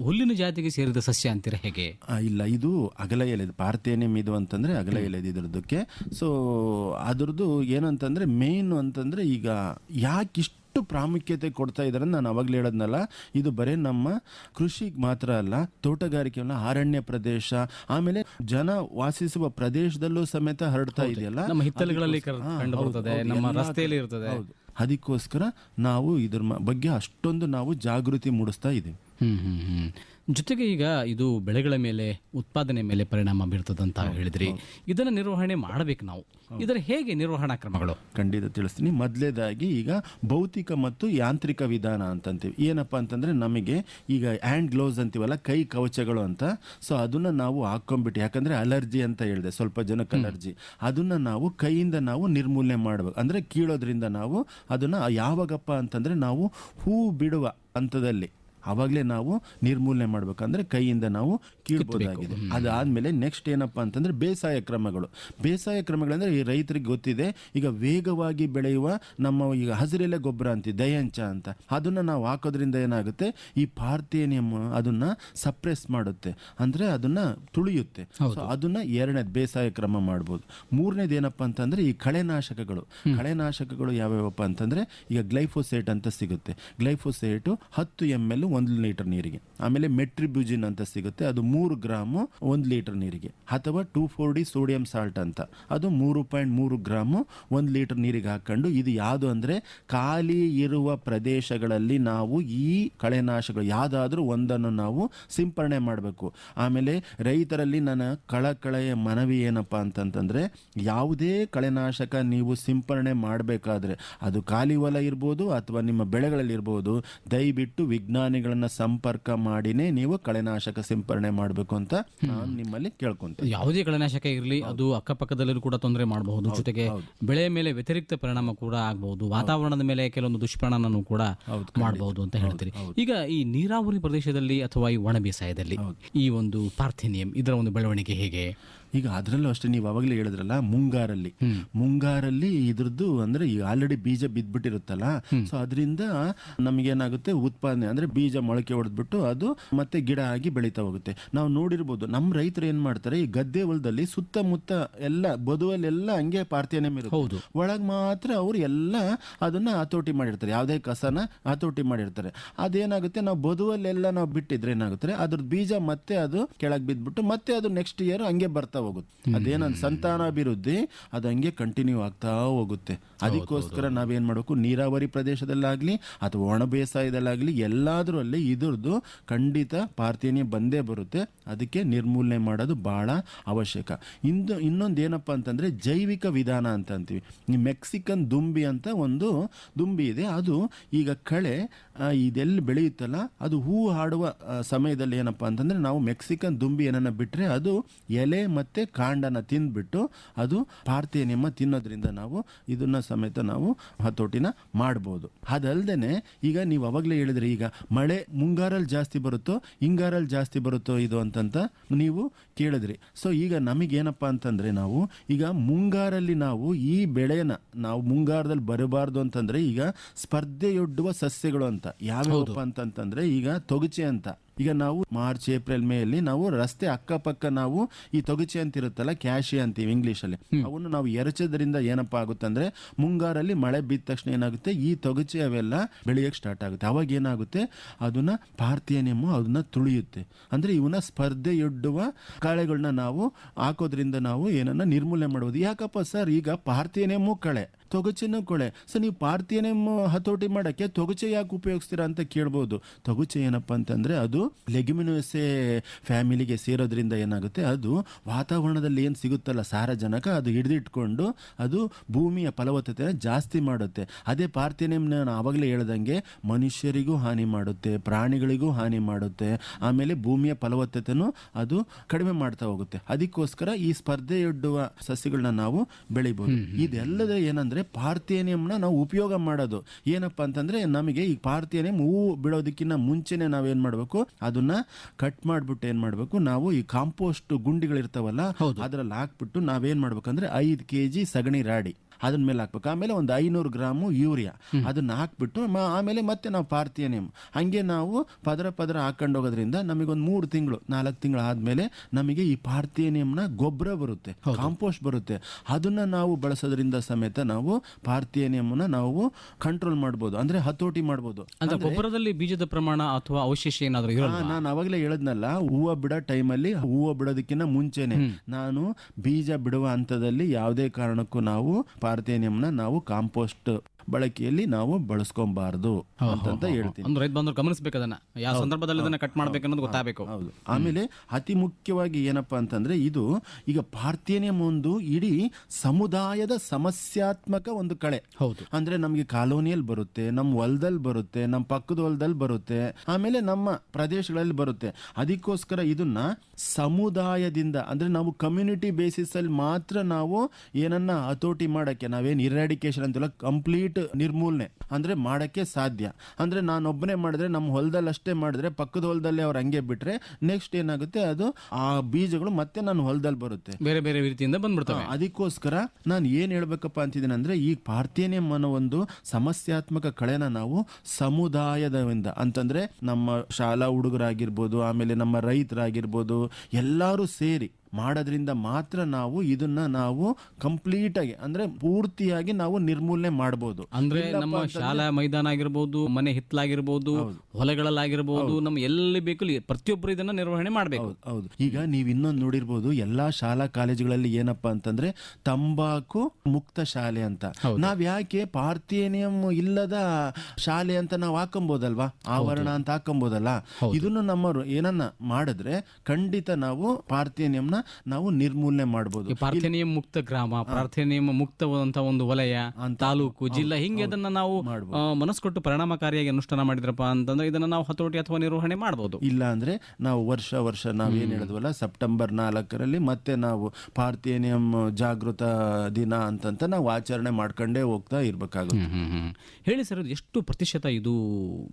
ಹುಲ್ಲಿನ ಜಾತಿಗೆ ಸೇರಿದ ಸಸ್ಯ ಅಂತೀರ ಹೇಗೆ? ಇಲ್ಲ ಇದು ಅಗಲ ಎಲೆದು ಪಾರ್ಥೇನಿಯಂ ಇದು ಅಂತಂದ್ರೆ ಅಗಲ ಎಲೆದು ಸೋ ಸೊ ಅದ್ರದ್ದು ಏನಂತಂದ್ರೆ ಮೇನ್ ಅಂತಂದ್ರೆ ಈಗ ಯಾಕಿಷ್ಟು ಪ್ರಾಮುಖ್ಯತೆ ಕೊಡ್ತಾ ಇದ್ದಾರೆ ನಾನು ಅವಾಗಲೇ ಹೇಳೋದ್ನಲ್ಲ ಇದು ಬರೀ ನಮ್ಮ ಕೃಷಿಗೆ ಮಾತ್ರ ಅಲ್ಲ ತೋಟಗಾರಿಕೆಯನ್ನ ಅರಣ್ಯ ಪ್ರದೇಶ ಆಮೇಲೆ ಜನ ವಾಸಿಸುವ ಪ್ರದೇಶದಲ್ಲೂ ಸಮೇತ ಹರಡ್ತಾ ಇದೆಯಲ್ಲ? ನಮ್ಮ ಹಿತ್ತಲುಗಳಲ್ಲಿ ನಮ್ಮ ರಸ್ತೆಯಲ್ಲಿ ಇರ್ತದೆ. ಅದಕ್ಕೋಸ್ಕರ ನಾವು ಇದ್ರ ಬಗ್ಗೆ ಅಷ್ಟೊಂದು ನಾವು ಜಾಗೃತಿ ಮೂಡಿಸ್ತಾ ಇದ್ದೀವಿ ಹ್ಮ್ ಹ್ಮ್ ಹ್ಮ್. ಜೊತೆಗೆ ಈಗ ಇದು ಬೆಳೆಗಳ ಮೇಲೆ ಉತ್ಪಾದನೆ ಮೇಲೆ ಪರಿಣಾಮ ಬೀರ್ತದಂತ ಹೇಳಿದ್ರಿ. ಇದನ್ನ ನಿರ್ವಹಣೆ ಮಾಡಬೇಕು ನಾವು. ಇದರ ಹೇಗೆ ನಿರ್ವಹಣಾ ಕ್ರಮಗಳು? ಖಂಡಿತ ತಿಳಿಸ್ತೀನಿ. ಮೊದಲೇದಾಗಿ ಈಗ ಭೌತಿಕ ಮತ್ತು ಯಾಂತ್ರಿಕ ವಿಧಾನ ಅಂತಂತೀವಿ. ಏನಪ್ಪ ಅಂತಂದ್ರೆ ನಮಗೆ ಈಗ ಹ್ಯಾಂಡ್ ಗ್ಲೌಸ್ ಅಂತೀವಲ್ಲ ಕೈ ಕವಚಗಳು ಅಂತ. ಸೊ ಅದನ್ನ ನಾವು ಹಾಕೊಂಡ್ಬಿಟ್ಟು ಯಾಕಂದ್ರೆ ಅಲರ್ಜಿ ಅಂತ ಹೇಳಿದೆ ಸ್ವಲ್ಪ ಜನಕ್ಕೆ ಅಲರ್ಜಿ. ಅದನ್ನ ನಾವು ಕೈಯಿಂದ ನಾವು ನಿರ್ಮೂಲನೆ ಮಾಡಬೇಕು. ಅಂದ್ರೆ ಕೀಳೋದ್ರಿಂದ ನಾವು ಅದನ್ನ ಯಾವಾಗಪ್ಪ ಅಂತಂದ್ರೆ ನಾವು ಹೂ ಬಿಡುವ ಹಂತದಲ್ಲಿ ಅವಾಗಲೇ ನಾವು ನಿರ್ಮೂಲನೆ ಮಾಡಬೇಕಂದ್ರೆ ಕೈಯಿಂದ ನಾವು ಕೀಳ್ಬೋದಾಗಿದೆ. ಅದಾದಮೇಲೆ ನೆಕ್ಸ್ಟ್ ಏನಪ್ಪ ಅಂತಂದ್ರೆ ಬೇಸಾಯ ಕ್ರಮಗಳು. ಬೇಸಾಯ ಕ್ರಮಗಳಂದರೆ ಈ ರೈತರಿಗೆ ಗೊತ್ತಿದೆ ಈಗ ವೇಗವಾಗಿ ಬೆಳೆಯುವ ನಮ್ಮ ಈಗ ಹಸಿರೆಲೆ ಗೊಬ್ಬರ ಅಂತೀವಿ ದಯಂಚ ಅಂತ. ಅದನ್ನ ನಾವು ಹಾಕೋದ್ರಿಂದ ಏನಾಗುತ್ತೆ? ಈ ಪಾರ್ಥೇನಿಯಮ್ ಅದನ್ನ ಸಪ್ರೆಸ್ ಮಾಡುತ್ತೆ. ಅಂದ್ರೆ ಅದನ್ನ ತುಳಿಯುತ್ತೆ. ಸೊ ಅದನ್ನ ಎರಡನೇದು ಬೇಸಾಯ ಕ್ರಮ ಮಾಡ್ಬೋದು. ಮೂರನೇದು ಏನಪ್ಪ ಅಂತಂದ್ರೆ ಈ ಕಳೆನಾಶಕಗಳು. ಕಳೆನಾಶಕಗಳು ಯಾವ್ಯಾವಪ್ಪ ಅಂತಂದ್ರೆ ಈಗ ಗ್ಲೈಫೋಸೇಟ್ ಅಂತ ಸಿಗುತ್ತೆ. ಗ್ಲೈಫೋಸೇಟು ಹತ್ತು ಎಂ ಎಲ್ ಒಂದು ಲೀಟರ್ ನೀರಿಗೆ. ಆಮೇಲೆ ಮೆಟ್ರಿಬ್ಯೂಜಿನ್ ಅಂತ ಸಿಗುತ್ತೆ. ಅದು ಮೂರು ಗ್ರಾಮು ಒಂದು ಲೀಟರ್ ನೀರಿಗೆ. ಅಥವಾ two four D sodium salt ಅಂತ. ಅದು ಮೂರು ಪಾಯಿಂಟ್ ಮೂರು ಗ್ರಾಮು ಒಂದು ಲೀಟರ್ ನೀರಿಗೆ ಹಾಕೊಂಡು ಇದು ಯಾವುದು ಅಂದರೆ ಖಾಲಿ ಇರುವ ಪ್ರದೇಶಗಳಲ್ಲಿ ನಾವು ಈ ಕಳೆನಾಶಕಗಳು ಯಾವುದಾದ್ರೂ ಒಂದನ್ನು ನಾವು ಸಿಂಪರಣೆ ಮಾಡಬೇಕು. ಆಮೇಲೆ ರೈತರಲ್ಲಿ ನನ್ನ ಕಳಕಳೆಯ ಮನವಿ ಏನಪ್ಪ ಅಂತಂತಂದರೆ ಯಾವುದೇ ಕಳೆನಾಶಕ ನೀವು ಸಿಂಪರಣೆ ಮಾಡಬೇಕಾದ್ರೆ ಅದು ಖಾಲಿ ಹೊಲ ಇರ್ಬೋದು ಅಥವಾ ನಿಮ್ಮ ಬೆಳೆಗಳಲ್ಲಿ ಇರ್ಬೋದು, ದಯವಿಟ್ಟು ವಿಜ್ಞಾನಿಗಳನ್ನ ಸಂಪರ್ಕ ಮಾಡಿನೇ ನೀವು ಕಳೆನಾಶಕ ಸಿಂಪರಣೆ ಮಾಡಬೇಕು ಅಂತ ನಾನು ನಿಮ್ಮಲ್ಲಿ ಕೇಳ್ಕೊಂತೀನಿ. ಯಾವುದೇ ಕಳೆನಾಶಕ ಇರಲಿ ಅದು ಅಕ್ಕಪಕ್ಕದಲ್ಲೂ ಕೂಡ ತೊಂದರೆ ಮಾಡಬಹುದು. ಜೊತೆಗೆ ಬೆಳೆ ಮೇಲೆ ವ್ಯತಿರಿಕ್ತ ಪರಿಣಾಮ ಕೂಡ ಆಗಬಹುದು. ವಾತಾವರಣದ ಮೇಲೆ ಕೆಲವೊಂದು ದುಷ್ಪರಿಣಾಮನೂ ಕೂಡ ಮಾಡಬಹುದು ಅಂತ ಹೇಳ್ತೀರಿ. ಈಗ ಈ ನೀರಾವರಿ ಪ್ರದೇಶದಲ್ಲಿ ಅಥವಾ ಈ ಒಣ ಬೇಸಾಯದಲ್ಲಿ ಈ ಒಂದು ಪಾರ್ಥಿನಿಯಂ ಇದರ ಒಂದು ಬೆಳವಣಿಗೆ ಹೇಗೆ? ಈಗ ಅದರಲ್ಲೂ ಅಷ್ಟೇ ನೀವು ಅವಾಗಲೇ ಹೇಳಿದ್ರಲ್ಲ ಮುಂಗಾರಲ್ಲಿ. ಮುಂಗಾರಲ್ಲಿ ಇದ್ರದ್ದು ಅಂದ್ರೆ ಈಗ ಆಲ್ರೆಡಿ ಬೀಜ ಬಿದ್ದ್ಬಿಟ್ಟಿರುತ್ತಲ್ಲ ಸೊ ಅದರಿಂದ ನಮಗೇನಾಗುತ್ತೆ ಉತ್ಪಾದನೆ ಅಂದ್ರೆ ಬೀಜ ಮೊಳಕೆ ಹೊಡೆದ್ಬಿಟ್ಟು ಅದು ಮತ್ತೆ ಗಿಡ ಆಗಿ ಬೆಳೀತಾ ಹೋಗುತ್ತೆ. ನಾವು ನೋಡಿರ್ಬೋದು ನಮ್ಮ ರೈತರು ಏನ್ ಮಾಡ್ತಾರೆ ಈ ಗದ್ದೆ ಹೊಲದಲ್ಲಿ ಸುತ್ತಮುತ್ತ ಎಲ್ಲ ಬದುವಲ್ಲೆಲ್ಲ ಹಂಗೆ ಪಾರ್ಥಿಯನೇ ಹೌದು. ಒಳಗೆ ಮಾತ್ರ ಅವರು ಎಲ್ಲ ಅದನ್ನ ಹತೋಟಿ ಮಾಡಿರ್ತಾರೆ. ಯಾವುದೇ ಕಸನ ಹತೋಟಿ ಮಾಡಿರ್ತಾರೆ. ಅದೇನಾಗುತ್ತೆ ನಾವು ಬದುವಲ್ಲೆಲ್ಲ ನಾವು ಬಿಟ್ಟಿದ್ರೆ ಏನಾಗುತ್ತೆ ಅದ್ರ ಬೀಜ ಮತ್ತೆ ಅದು ಕೆಳಗೆ ಬಿದ್ದ್ಬಿಟ್ಟು ಮತ್ತೆ ಅದು ನೆಕ್ಸ್ಟ್ ಇಯರ್ ಹಂಗೆ ಬರ್ತಾ ಹೋಗುತ್ತೆ. ಅದೇನ ಸಂತಾನಾಭಿವೃದ್ಧಿ ಅದು ಹಂಗೆ ಕಂಟಿನ್ಯೂ ಆಗ್ತಾ ಹೋಗುತ್ತೆ. ಅದಕ್ಕೋಸ್ಕರ ನಾವೇನು ಮಾಡಬೇಕು? ನೀರಾವರಿ ಪ್ರದೇಶದಲ್ಲಾಗ್ಲಿ ಅಥವಾ ಒಣ ಬೇಸಾಯದಲ್ಲಾಗ್ಲಿ ಎಲ್ಲಾದ್ರಲ್ಲಿ ಇದ್ರದ್ದು ಖಂಡಿತ ಪಾರ್ಥೇನಿಯ ಬಂದೇ ಬರುತ್ತೆ. ಅದಕ್ಕೆ ನಿರ್ಮೂಲನೆ ಮಾಡೋದು ಭಾಳ ಅವಶ್ಯಕ. ಇಂದು ಇನ್ನೊಂದು ಏನಪ್ಪ ಅಂತಂದ್ರೆ ಜೈವಿಕ ವಿಧಾನ ಅಂತ ಅಂತೀವಿ. ಈ ಮೆಕ್ಸಿಕನ್ ದುಂಬಿ ಅಂತ ಒಂದು ದುಂಬಿ ಇದೆ. ಅದು ಈಗ ಕಳೆ ಇದೆಲ್ಲಿ ಬೆಳೆಯುತ್ತಲ್ಲ ಅದು ಹೂ ಹಾಡುವ ಸಮಯದಲ್ಲಿ ಏನಪ್ಪ ಅಂತಂದ್ರೆ ನಾವು ಮೆಕ್ಸಿಕನ್ ದುಂಬಿ ಏನನ್ನ ಬಿಟ್ರೆ ಅದು ಎಲೆ ಮತ್ತೆ ಕಾಂಡನ ತಿಂದ್ಬಿಟ್ಟು ಅದು ಪಾರ್ಥೇನಿಯಮ ತಿನ್ನೋದ್ರಿಂದ ನಾವು ಇದನ್ನ ಸಮೇತ ನಾವು ಹತೋಟಿನ ಮಾಡ್ಬೋದು. ಅದಲ್ದೇನೆ ಈಗ ನೀವು ಅವಾಗಲೇ ಹೇಳಿದ್ರಿ ಈಗ ಮಳೆ ಮುಂಗಾರಲ್ಲಿ ಜಾಸ್ತಿ ಬರುತ್ತೋ ಹಿಂಗಾರಲ್ಲಿ ಜಾಸ್ತಿ ಬರುತ್ತೋ ಇದು ಅಂತಂತ ನೀವು ಕೇಳಿದ್ರಿ. ಸೊ ಈಗ ನಮಗೇನಪ್ಪ ಅಂತಂದ್ರೆ ನಾವು ಈಗ ಮುಂಗಾರಲ್ಲಿ ನಾವು ಈ ಬೆಳೆನ ನಾವು ಮುಂಗಾರದಲ್ಲಿ ಬರಬಾರ್ದು ಅಂತಂದ್ರೆ ಈಗ ಸ್ಪರ್ಧೆಯೊಡ್ಡುವ ಸಸ್ಯಗಳು ಅಂತ. ಯಾವ್ಯಾವಪ್ಪ ಅಂತಂತಂದರೆ ಈಗ ತೊಗಚೆ ಅಂತ. ಈಗ ನಾವು ಮಾರ್ಚ್ ಏಪ್ರಿಲ್ ಮೇ ಅಲ್ಲಿ ನಾವು ರಸ್ತೆ ಅಕ್ಕಪಕ್ಕ ನಾವು ಈ ತೊಗಚೆ ಅಂತ ಇರುತ್ತಲ್ಲ ಕ್ಯಾಶಿ ಅಂತೀವಿ ಇಂಗ್ಲಿಷ್ ಅಲ್ಲಿ ಅವನ್ನು ನಾವು ಎರಚೋದ್ರಿಂದ ಏನಪ್ಪಾ ಆಗುತ್ತೆ ಅಂದ್ರೆ ಮುಂಗಾರಲ್ಲಿ ಮಳೆ ಬಿದ್ದ ತಕ್ಷಣ ಏನಾಗುತ್ತೆ ಈ ತೊಗಚೆ ಅವೆಲ್ಲ ಬೆಳೆಯಕ್ಕೆ ಸ್ಟಾರ್ಟ್ ಆಗುತ್ತೆ. ಅವಾಗ ಏನಾಗುತ್ತೆ ಅದನ್ನ ಪಾರ್ಥಿಯನಿಯಮ್ ಅದನ್ನ ತುಳಿಯುತ್ತೆ. ಅಂದ್ರೆ ಇವನ್ನ ಸ್ಪರ್ಧೆಯೊಡ್ಡುವ ಕಳೆಗಳನ್ನ ನಾವು ಹಾಕೋದ್ರಿಂದ ನಾವು ಏನನ್ನ ನಿರ್ಮೂಲನೆ ಮಾಡಬಹುದು ಯಾಕಪ್ಪ ಸರ್ ಈಗ ಪಾರ್ಥಿಯನಿಯಮ್ಮು ಕಳೆ. ತೊಗಚೆನೂ ಕೊಳೆ. ಸೊ ನೀವು ಪಾರ್ಥಿಯನೇ ಹತೋಟಿ ಮಾಡೋಕ್ಕೆ ತೊಗಚೆ ಯಾಕೆ ಉಪಯೋಗಿಸ್ತೀರಾ ಅಂತ ಕೇಳ್ಬೋದು. ತೊಗಚೆ ಏನಪ್ಪ ಅಂತಂದರೆ ಅದು ಲೆಗ್ಯುಮಿನೋಸೆ ಫ್ಯಾಮಿಲಿಗೆ ಸೇರೋದ್ರಿಂದ ಏನಾಗುತ್ತೆ ಅದು ವಾತಾವರಣದಲ್ಲಿ ಏನು ಸಿಗುತ್ತಲ್ಲ ಸಾರಜನಕ ಅದು ಹಿಡಿದಿಟ್ಕೊಂಡು ಅದು ಭೂಮಿಯ ಫಲವತ್ತತೆ ಜಾಸ್ತಿ ಮಾಡುತ್ತೆ. ಅದೇ ಪಾರ್ಥಿನೇಮ್ ನಾನು ಆವಾಗಲೇ ಹೇಳ್ದಂಗೆ ಮನುಷ್ಯರಿಗೂ ಹಾನಿ ಮಾಡುತ್ತೆ ಪ್ರಾಣಿಗಳಿಗೂ ಹಾನಿ ಮಾಡುತ್ತೆ. ಆಮೇಲೆ ಭೂಮಿಯ ಫಲವತ್ತತೆನೂ ಅದು ಕಡಿಮೆ ಮಾಡ್ತಾ ಹೋಗುತ್ತೆ. ಅದಕ್ಕೋಸ್ಕರ ಈ ಸ್ಪರ್ಧೆಯೊಡ್ಡುವ ಸಸ್ಯಗಳನ್ನ ನಾವು ಬೆಳಿಬೋದು. ಇದೆಲ್ಲದ ಏನಂದ್ರೆ ಪಾರ್ಥೇನಿಯಂನ ನಾವು ಉಪಯೋಗ ಮಾಡೋದು. ಏನಪ್ಪ ಅಂತಂದರೆ ನಮಗೆ ಈ ಪಾರ್ಥೇನಿಯಂ ಹೂವು ಬಿಡೋದಕ್ಕಿಂತ ಮುಂಚೆನೆ ನಾವೇನು ಮಾಡಬೇಕು? ಅದನ್ನ ಕಟ್ ಮಾಡಿಬಿಟ್ಟು ಏನು ಮಾಡಬೇಕು? ನಾವು ಈ ಕಾಂಪೋಸ್ಟ್ ಗುಂಡಿಗಳಿರ್ತಾವಲ್ಲ ಅದರಲ್ಲಿ ಹಾಕ್ಬಿಟ್ಟು ನಾವೇನು ಮಾಡ್ಬೇಕಂದ್ರೆ ಐದು ಕೆ ಜಿ ಸಗಣಿ ರಾಡಿ. ಅದನ್ನ ಮೇಲೆ ಹಾಕ್ಬೇಕು. ಆಮೇಲೆ ಒಂದು ಐನೂರು ಗ್ರಾಮು ಯೂರಿಯಾ. ಅದನ್ನ ಹಾಕ್ಬಿಟ್ಟು ಆಮೇಲೆ ಮತ್ತೆ ನಾವು ಪಾರ್ಥಿಯನಿಯಂ ಹಂಗೆ ನಾವು ಪದರ ಪದರ ಹಾಕೊಂಡು ಹೋಗೋದ್ರಿಂದ ನಮಗೊಂದು ಮೂರು ತಿಂಗಳು ನಾಲ್ಕು ತಿಂಗಳು ಆದ್ಮೇಲೆ ನಮಗೆ ಈ ಪಾರ್ಥಿಯನಿಯಂನ ಗೊಬ್ಬರ ಬರುತ್ತೆ ಕಾಂಪೋಸ್ಟ್ ಬರುತ್ತೆ. ಅದನ್ನ ನಾವು ಬಳಸೋದ್ರಿಂದ ಸಮೇತ ನಾವು ಪಾರ್ಥಿಯನಿಯಂನ ನಾವು ಕಂಟ್ರೋಲ್ ಮಾಡ್ಬೋದು. ಅಂದ್ರೆ ಹತೋಟಿ ಮಾಡ್ಬೋದು. ಗೊಬ್ಬರದಲ್ಲಿ ಬೀಜದ ಪ್ರಮಾಣ ಅಥವಾ ಅವಶೇಷ ಏನಾದರೂ ನಾನು ಅವಾಗಲೇ ಹೇಳದ್ನಲ್ಲ ಹೂವು ಬಿಡೋ ಟೈಮಲ್ಲಿ ಹೂವು ಬಿಡೋದಕ್ಕಿಂತ ಮುಂಚೆನೆ ನಾನು ಬೀಜ ಬಿಡುವ ಹಂತದಲ್ಲಿ ಯಾವುದೇ ಕಾರಣಕ್ಕೂ ನಾವು ಪಾರ್ಥೇನಿಯಂನ ನಾವು ಕಾಂಪೋಸ್ಟ್ ಬಳಕೆಯಲ್ಲಿ ನಾವು ಬಳಸ್ಕೊಬಾರ್ದು ಅಂತ ಹೇಳ್ತೀನಿ. ಒಂದು ರೈತ ಬಂದ್ರು ಗಮನಿಸ್ಬೇಕು ಅದನ್ನ ಯಾವ ಸಂದರ್ಭದಲ್ಲಿ ಅದನ್ನ ಕಟ್ ಮಾಡ್ಬೇಕು ಅನ್ನೋದು ಗೊತ್ತಾಗಬೇಕು. ಹೌದು. ಆಮೇಲೆ ಅತಿ ಮುಖ್ಯವಾಗಿ ಏನಪ್ಪಾ ಅಂತಂದ್ರೆ ಇದು ಈಗ ಪಾರ್ಥೇನಿಯಂ ಒಂದು ಇಡೀ ಸಮುದಾಯದ ಸಮಸ್ಯಾತ್ಮಕ ಒಂದು ಕಳೆ. ಹೌದು. ಅಂದ್ರೆ ನಮಗೆ ಕಾಲೋನಿಯಲ್ಲಿ ಬರುತ್ತೆ ನಮ್ಮ ಹೊಲದಲ್ಲಿ ಬರುತ್ತೆ ನಮ್ಮ ಪಕ್ಕದ ಹೊಲದಲ್ಲಿ ಬರುತ್ತೆ ಆಮೇಲೆ ನಮ್ಮ ಪ್ರದೇಶಗಳಲ್ಲಿ ಬರುತ್ತೆ. ಅದಕ್ಕೋಸ್ಕರ ಇದನ್ನ ಸಮುದಾಯದಿಂದ ಅಂದ್ರೆ ನಾವು ಕಮ್ಯುನಿಟಿ ಬೇಸಿಸ್ ಅಲ್ಲಿ ಮಾತ್ರ ನಾವು ಏನನ್ನ ಹತೋಟಿ ಮಾಡಕ್ಕೆ ನಾವೇನು ಇರಾಡಿಕೇಶನ್ ಅಂತಿಲ್ಲ ಕಂಪ್ಲೀಟ್ ನಿರ್ಮೂಲನೆ ಅಂದ್ರೆ ಮಾಡಕ್ಕೆ ಸಾಧ್ಯ. ಅಂದ್ರೆ ನಾನೊಬ್ಬನೇ ಮಾಡಿದ್ರೆ ನಮ್ಮ ಹೊಲದಲ್ಲಿ ಅಷ್ಟೇ ಮಾಡಿದ್ರೆ ಪಕ್ಕದ ಹೊಲದಲ್ಲಿ ಅವ್ರು ಹಂಗೆ ಬಿಟ್ರೆ ನೆಕ್ಸ್ಟ್ ಏನಾಗುತ್ತೆ ಅದು ಆ ಬೀಜಗಳು ಮತ್ತೆ ನನ್ನ ಹೊಲದಲ್ಲಿ ಬರುತ್ತೆ. ಬೇರೆ ಬೇರೆ ರೀತಿಯಿಂದ ಬಂದ್ಬಿಡ್ತವೆ. ಅದಕ್ಕೋಸ್ಕರ ನಾನು ಏನು ಹೇಳ್ಬೇಕಪ್ಪ ಅಂತಿದ್ದೀನಿ ಅಂದ್ರೆ ಈ ಪಾರ್ಥೇನಿಯಂ ಅನ್ನೋ ಒಂದು ಸಮಸ್ಯಾತ್ಮಕ ಕಳೆನ ನಾವು ಸಮುದಾಯದಿಂದ ಅಂತಂದ್ರೆ ನಮ್ಮ ಶಾಲಾ ಹುಡುಗರಾಗಿರ್ಬೋದು ಆಮೇಲೆ ನಮ್ಮ ರೈತರಾಗಿರ್ಬೋದು ಎಲ್ಲರೂ ಸೇರಿ ಮಾಡೋದ್ರಿಂದ ಮಾತ್ರ ನಾವು ಇದನ್ನ ನಾವು ಕಂಪ್ಲೀಟ್ ಆಗಿ ಅಂದ್ರೆ ಪೂರ್ತಿಯಾಗಿ ನಾವು ನಿರ್ಮೂಲನೆ ಮಾಡ್ಬೋದು. ಅಂದ್ರೆ ನಮ್ಮ ಶಾಲಾ ಮೈದಾನ ಆಗಿರ್ಬೋದು ಮನೆ ಹಿತ್ತಲಾಗಿರ್ಬೋದು ಹೊಲಗಳಲ್ಲಾಗಿರ್ಬೋದು ನಮ್ಮ ಎಲ್ಲಿ ಬೇಕು ಪ್ರತಿಯೊಬ್ಬರು ಇದನ್ನ ನಿರ್ವಹಣೆ ಮಾಡಬೇಕು. ಹೌದು ಹೌದು. ಈಗ ನೀವು ಇನ್ನೊಂದು ನೋಡಿರ್ಬೋದು ಎಲ್ಲಾ ಶಾಲಾ ಕಾಲೇಜುಗಳಲ್ಲಿ ಏನಪ್ಪಾ ಅಂತಂದ್ರೆ ತಂಬಾಕು ಮುಕ್ತ ಶಾಲೆ ಅಂತ. ನಾವ್ ಯಾಕೆ ಪಾರ್ಥೇನಿಯಂ ಇಲ್ಲದ ಶಾಲೆ ಅಂತ ನಾವು ಹಾಕೊಂಬೋದಲ್ವಾ? ಆವರಣ ಅಂತ ಹಾಕೊಂಬೋದಲ್ಲ? ಇದನ್ನು ನಮ್ಮ ಏನನ್ನ ಮಾಡಿದ್ರೆ ಖಂಡಿತ ನಾವು ಪಾರ್ಥೇನಿಯಂನ ನಾವು ನಿರ್ಮೂಲನೆ ಮಾಡಬಹುದು ಪ್ರಾರ್ಥನೆಯ ಮುಕ್ತ ಗ್ರಾಮ ಪ್ರಾರ್ಥನೆಯ ಮುಕ್ತವಾದಂತಹ ಒಂದು ವಲಯ ತಾಲೂಕು ಜಿಲ್ಲಾ ಹಿಂಗೆ ಅದನ್ನ ನಾವು ಮನಸ್ಕೊಟ್ಟು ಮನಸ್ಸು ಕೊಟ್ಟು ಪರಿಣಾಮಕಾರಿಯಾಗಿ ಅನುಷ್ಠಾನ ಮಾಡಿದ್ರಪ್ಪ ಅಂತಂದ್ರೆ ಇದನ್ನ ನಾವು ಹತೋಟಿ ಅಥವಾ ನಿರ್ವಹಣೆ ಮಾಡಬಹುದು ಇಲ್ಲ ಅಂದ್ರೆ ನಾವು ವರ್ಷ ವರ್ಷ ನಾವು ಏನ್ ಹೇಳಿದ್ವಲ್ಲ ಸೆಪ್ಟೆಂಬರ್ ನಾಲ್ಕರಲ್ಲಿ ಮತ್ತೆ ನಾವು ಪಾರ್ಥೇನಿಯಂ ಜಾಗೃತ ದಿನ ಅಂತಂತ ನಾವು ಆಚರಣೆ ಮಾಡ್ಕೊಂಡೇ ಹೋಗ್ತಾ ಇರ್ಬೇಕಾಗುತ್ತೆ. ಹೇಳಿ ಸರ್ ಎಷ್ಟು ಪ್ರತಿಶತ ಇದು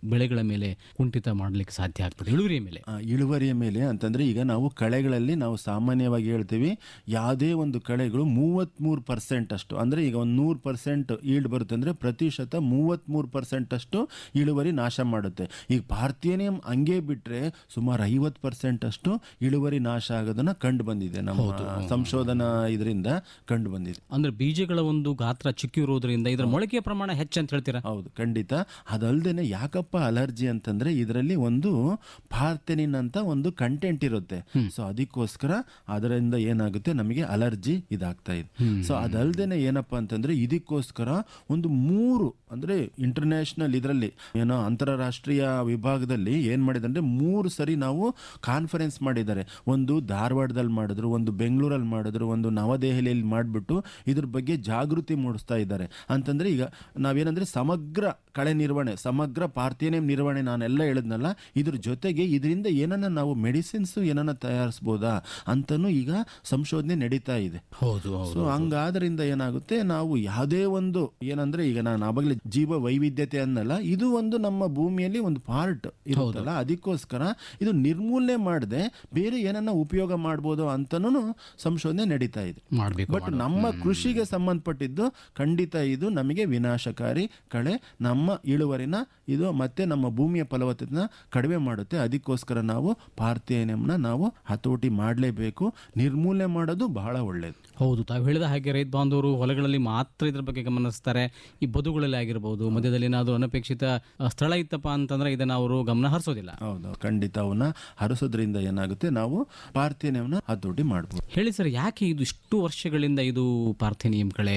ಬೆಳೆಗಳ ಮೇಲೆ ಕುಂಠಿತ ಮಾಡ್ಲಿಕ್ಕೆ ಸಾಧ್ಯ ಆಗ್ತದೆ ಇಳುವರಿಯ ಮೇಲೆ? ಇಳುವರಿಯ ಮೇಲೆ ಅಂತಂದ್ರೆ ಈಗ ನಾವು ಕಳೆಗಳಲ್ಲಿ ನಾವು ಸಾಮಾನ್ಯ ಸಾಮಾನ್ಯವಾಗಿ ಹೇಳ್ತೀವಿ ಯಾವುದೇ ಒಂದು ಕಳೆಗಳು ಮೂವತ್ತ್ಮೂರು ಪರ್ಸೆಂಟ್ ಅಷ್ಟು. ಅಂದರೆ ಈಗ ಒಂದು ನೂರು ಪರ್ಸೆಂಟ್ ಈಲ್ಡ್ ಬರುತ್ತೆ ಅಂದರೆ ಪ್ರತಿಶತ ಮೂವತ್ತ್ಮೂರು ಪರ್ಸೆಂಟ್ ಅಷ್ಟು ಇಳುವರಿ ನಾಶ ಮಾಡುತ್ತೆ. ಈಗ ಭಾರತೀಯನೇ ಹಂಗೆ ಬಿಟ್ಟರೆ ಸುಮಾರು ಐವತ್ತು ಪರ್ಸೆಂಟ್ ಅಷ್ಟು ಇಳುವರಿ ನಾಶ ಆಗೋದನ್ನ ಕಂಡು ಬಂದಿದೆ. ನಮ್ಮ ಸಂಶೋಧನಾ ಇದರಿಂದ ಕಂಡು ಬಂದಿದೆ. ಅಂದ್ರೆ ಬೀಜಗಳ ಒಂದು ಗಾತ್ರ ಚಿಕ್ಕಿರುವುದರಿಂದ ಇದರ ಮೊಳಕೆಯ ಪ್ರಮಾಣ ಹೆಚ್ಚು ಅಂತ ಹೇಳ್ತೀರಾ? ಹೌದು ಖಂಡಿತ. ಅದಲ್ದೇನೆ ಯಾಕಪ್ಪ ಅಲರ್ಜಿ ಅಂತಂದ್ರೆ ಇದರಲ್ಲಿ ಒಂದು ಪಾರ್ಥೆನಿನ್ ಅಂತ ಒಂದು ಕಂಟೆಂಟ್ ಇರುತ್ತೆ. ಸೊ ಅದಕ್ಕೋಸ್ಕರ ಅದರಿಂದ ಏನಾಗುತ್ತೆ? ನಮಗೆ ಅಲರ್ಜಿ ಇದಾಗ್ತಾ ಇದೆ. ಸೊ ಅದಲ್ದೇನೆ ಏನಪ್ಪ ಅಂತಂದ್ರೆ ಇದಕ್ಕೋಸ್ಕರ ಒಂದು ಮೂರು ಅಂದ್ರೆ ಇಂಟರ್ನ್ಯಾಷನಲ್ ಇದರಲ್ಲಿ ಏನೋ ಅಂತಾರಾಷ್ಟ್ರೀಯ ವಿಭಾಗದಲ್ಲಿ ಏನ್ ಮಾಡಿದಂದ್ರೆ ಮೂರು ಸರಿ ನಾವು ಕಾನ್ಫರೆನ್ಸ್ ಮಾಡಿದ್ದಾರೆ. ಒಂದು ಧಾರವಾಡದಲ್ಲಿ ಮಾಡಿದ್ರು ಒಂದು ಬೆಂಗಳೂರಲ್ಲಿ ಮಾಡಿದ್ರು ಒಂದು ನವದೆಹಲಿಯಲ್ಲಿ ಮಾಡಿಬಿಟ್ಟು ಇದ್ರ ಬಗ್ಗೆ ಜಾಗೃತಿ ಮೂಡಿಸ್ತಾ ಇದ್ದಾರೆ. ಅಂತಂದ್ರೆ ಈಗ ನಾವೇನಂದ್ರೆ ಸಮಗ್ರ ಕಳೆ ನಿರ್ವಹಣೆ ಸಮಗ್ರ ಪಾರ್ಥೇನಿಯಂ ನಿರ್ವಹಣೆ ನಾನೆಲ್ಲ ಹೇಳಿದ್ನಲ್ಲ ಇದ್ರ ಜೊತೆಗೆ ಇದರಿಂದ ಏನನ್ನ ನಾವು ಮೆಡಿಸಿನ್ಸ್ ಏನನ್ನ ತಯಾರಿಸ್ಬೋದಾ ಅಂತನೂ ಈಗ ಸಂಶೋಧನೆ ನಡೀತಾ ಇದೆ. ಹೌದು ಸೊ ಹಂಗಾದ್ರಿಂದ ಏನಾಗುತ್ತೆ ನಾವು ಯಾವುದೇ ಒಂದು ಏನಂದ್ರೆ ಈಗ ನಾನು ಆವಾಗಲೇ ಜೀವ ವೈವಿಧ್ಯತೆ ಅನ್ನಲ್ಲ ಇದು ಒಂದು ನಮ್ಮ ಭೂಮಿಯಲ್ಲಿ ಒಂದು ಪಾರ್ಟ್ ಇರುತ್ತಲ್ಲ ಅದಕ್ಕೋಸ್ಕರ ಇದು ನಿರ್ಮೂಲನೆ ಮಾಡದೆ ಬೇರೆ ಏನನ್ನ ಉಪಯೋಗ ಮಾಡ್ಬೋದು ಅಂತನೂ ಸಂಶೋಧನೆ ನಡೀತಾ ಇದೆ. ಮಾಡ್ಬೇಕು ಬಟ್ ನಮ್ಮ ಕೃಷಿಗೆ ಸಂಬಂಧಪಟ್ಟಿದ್ದು ಖಂಡಿತ ಇದು ನಮಗೆ ವಿನಾಶಕಾರಿ ಕಳೆ. ನಮ್ಮ ಇಳುವರಿನ ಇದು ಮತ್ತೆ ನಮ್ಮ ಭೂಮಿಯ ಫಲವತ್ತತೆನ ಕಡಿಮೆ ಮಾಡುತ್ತೆ. ಅದಕ್ಕೋಸ್ಕರ ನಾವು ಪಾರ್ಥೇನಿಯಂನ ನಾವು ಹತೋಟಿ ಮಾಡಲೇಬೇಕು. ನಿರ್ಮೂಲನೆ ಮಾಡೋದು ಬಹಳ ಒಳ್ಳೆಯದು ಹೌದು ತಾವು ಹೇಳಿದ ಹಾಗೆ ರೈತ ಬಾಂಧವರು ಹೊಲಗಳಲ್ಲಿ ಮಾತ್ರ ಇದ್ರ ಬಗ್ಗೆ ಗಮನಿಸ್ತಾರೆ. ಈ ಬದುಗಳಲ್ಲಿ ಆಗಿರ್ಬೋದು ಮಧ್ಯದಲ್ಲಿ ಏನಾದರೂ ಅನಪೇಕ್ಷಿತ ಸ್ಥಳ ಇತ್ತಪ್ಪ ಅಂತಂದ್ರೆ ಇದನ್ನ ಅವರು ಗಮನ ಹರಿಸೋದಿಲ್ಲ. ಹೌದು ಖಂಡಿತ ಅವನ್ನ ಹರಿಸೋದ್ರಿಂದ ಏನಾಗುತ್ತೆ ನಾವು ಪಾರ್ಥಿನಿಯಂನ ಹತೋಟಿ ಮಾಡ್ಬೋದು. ಹೇಳಿ ಸರ್ ಯಾಕೆ ಇದು ಇಷ್ಟು ವರ್ಷಗಳಿಂದ ಇದು ಪಾರ್ಥೇನಿಯಂ ಕಳೆ